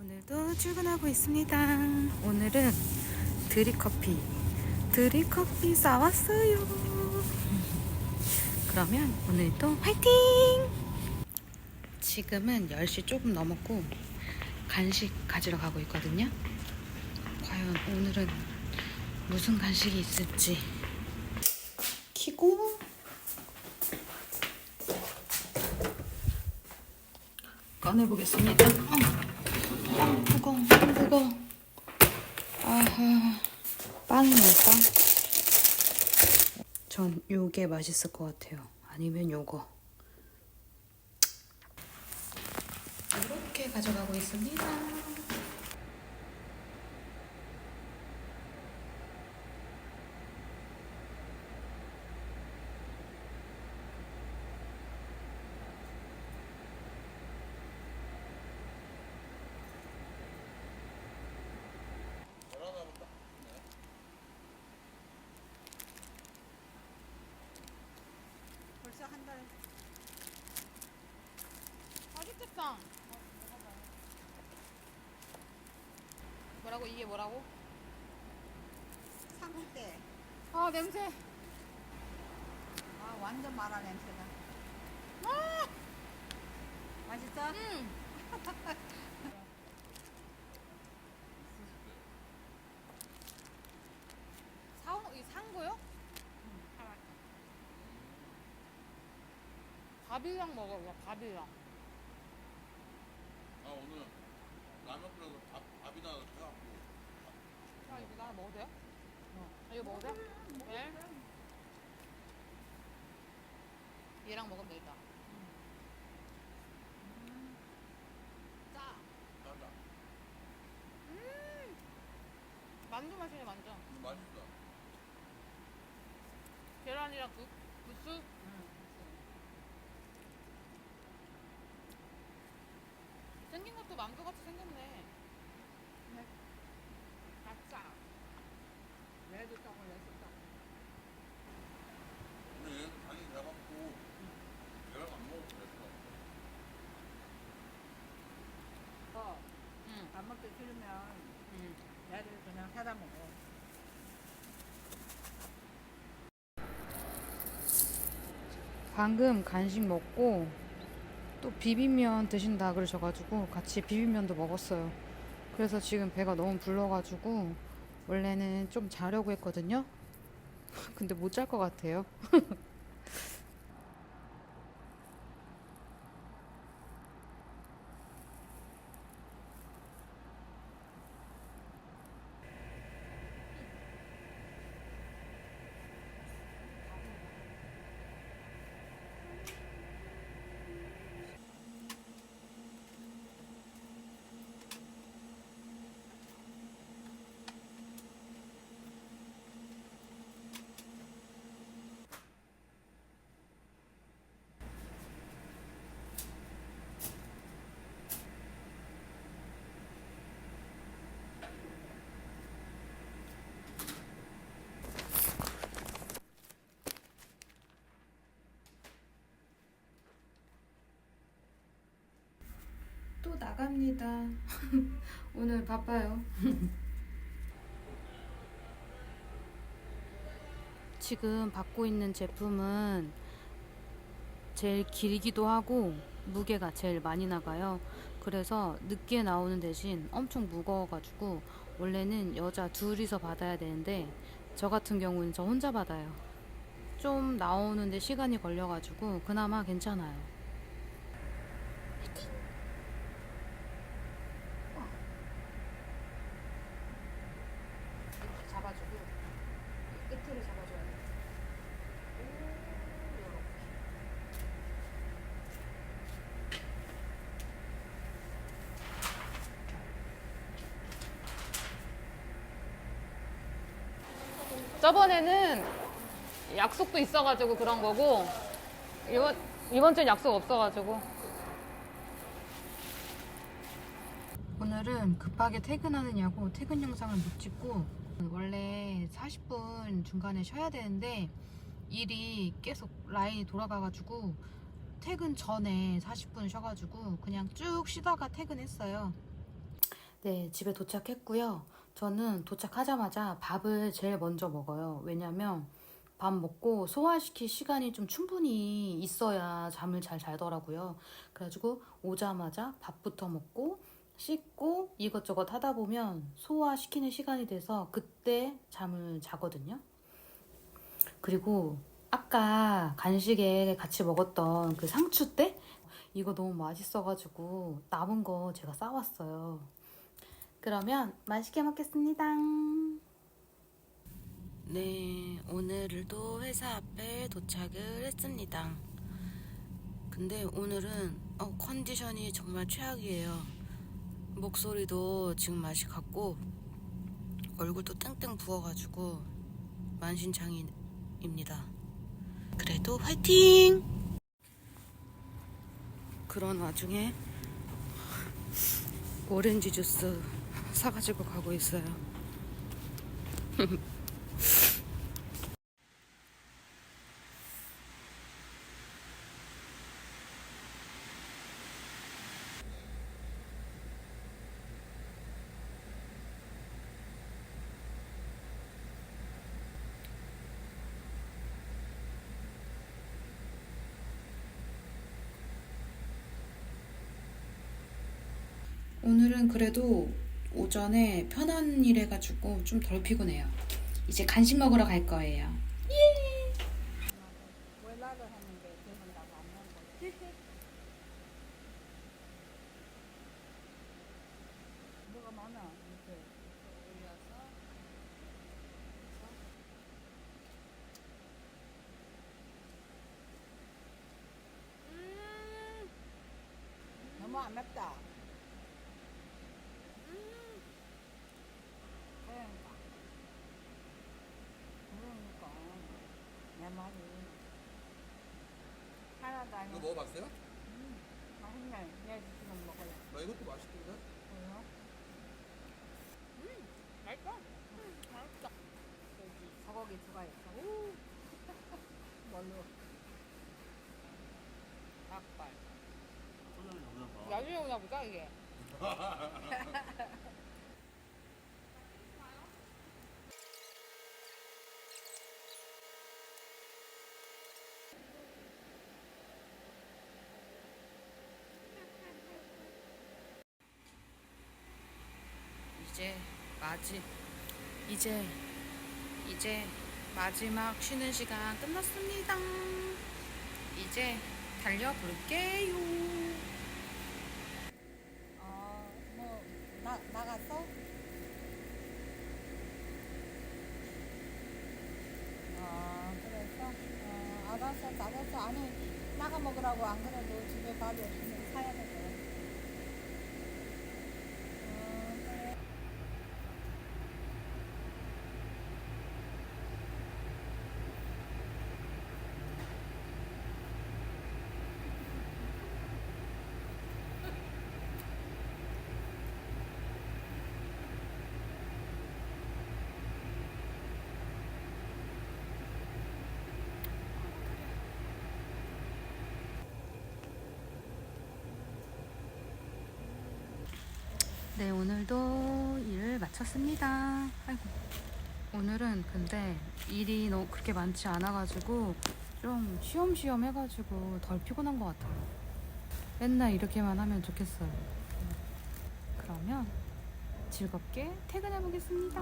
오늘도 출근하고 있습니다. 오늘은 드립커피, 드립커피 싸왔어요. 그러면 오늘도 화이팅! 지금은 10시 조금 넘었고 간식 가지러 가고 있거든요. 과연 오늘은 무슨 간식이 있을지 키고 꺼내보겠습니다. 어, 무거워, 무거워. 아하, 빵이랄까? 전 요게 맛있을 것 같아요. 아니면 요거. 이렇게 가져가고 있습니다. 달. 맛있겠다. 뭐라고 이게 뭐라고? 때. 아 냄새. 아, 완전 마라 냄새가. 아! 맛있어? 음. 사온 이산 거요? 밥이랑 먹어봐 밥이랑. 아 오늘 라면 끓여서 밥, 밥이나 해갖고 아 이거 나 하나 먹어도 돼요? 아, 이거 먹어도 돼? 네. 얘랑 먹으면 되겠다. 짜. 한다 만두 맛이네 만두. 근데 맛있다 계란이랑 국, 국수? 생긴 것도 만두 같이 생겼네. 아짜. 레드 떡을 떡. 근데 얘는 당연히 해갖고 계란 안 먹어도 됐어 어, 응. 밥 먹기 싫으면 응. 얘를 그냥 사다 먹어. 방금 간식 먹고 또 비빔면 드신다 그러셔가지고 같이 비빔면도 먹었어요. 그래서 지금 배가 너무 불러가지고 원래는 좀 자려고 했거든요. 근데 못 잘 것 같아요. 또 나갑니다. 오늘 바빠요. 지금 받고 있는 제품은 제일 길기도 하고 무게가 제일 많이 나가요. 그래서 늦게 나오는 대신 엄청 무거워가지고 원래는 여자 둘이서 받아야 되는데 저 같은 경우는 저 혼자 받아요. 좀 나오는데 시간이 걸려가지고 그나마 괜찮아요. 이렇게 잡아주고 이 끝을 잡아줘야 돼. 오, 요렇게. 저번에는 약속도 있어가지고 그런 거고 이번 이번 주는 약속 없어가지고 오늘은 급하게 퇴근하느냐고 퇴근 영상을 못 찍고 원래 40분 중간에 쉬어야 되는데 일이 계속 라인이 돌아가가지고 퇴근 전에 40분 쉬어가지고 그냥 쭉 쉬다가 퇴근했어요. 네, 집에 도착했고요. 저는 도착하자마자 밥을 제일 먼저 먹어요. 왜냐면 밥 먹고 소화시킬 시간이 좀 충분히 있어야 잠을 잘 자더라고요. 그래가지고 오자마자 밥부터 먹고 씻고 이것저것 하다 보면 소화시키는 시간이 돼서 그때 잠을 자거든요. 그리고 아까 간식에 같이 먹었던 그 상추대? 이거 너무 맛있어가지고 남은 거 제가 싸왔어요. 그러면 맛있게 먹겠습니다. 네, 오늘도 회사 앞에 도착을 했습니다. 근데 오늘은 어, 컨디션이 정말 최악이에요. 목소리도 지금 맛이 갔고 얼굴도 땡땡 부어가지고 만신창이입니다. 그래도 화이팅! 그런 와중에 오렌지 주스 사가지고 가고 있어요. 오늘은 그래도 오전에 편한 일 해가지고 좀 덜 피곤해요. 이제 간식 먹으러 갈 거예요. 너무 안 맵다. 그러니까. 그러니까. 내 말이. 하나도 이거. 먹어봤어요? 맛있네. 내 지금 먹어요. 나 이것도 맛있던데? 뭐요? 맛있어? 맛있다. 여기 소고기 추가했어. 오. 뭘로? 닭발. 나중에 오나 보다 이게. 마지 이제 이제 마지막 쉬는 시간 끝났습니다. 이제 달려볼게요. 어, 뭐, 나, 나갔어? 아, 그래서? 어, 알았어, 알았어. 아니, 나가 먹으라고 안 그래도 집에 밥이 없으면 사야 될거 네, 오늘도 일을 마쳤습니다. 아이고. 오늘은 근데 일이 너무 그렇게 많지 않아가지고 좀 쉬엄쉬엄 해가지고 덜 피곤한 것 같아요. 맨날 이렇게만 하면 좋겠어요. 그러면 즐겁게 퇴근해 보겠습니다.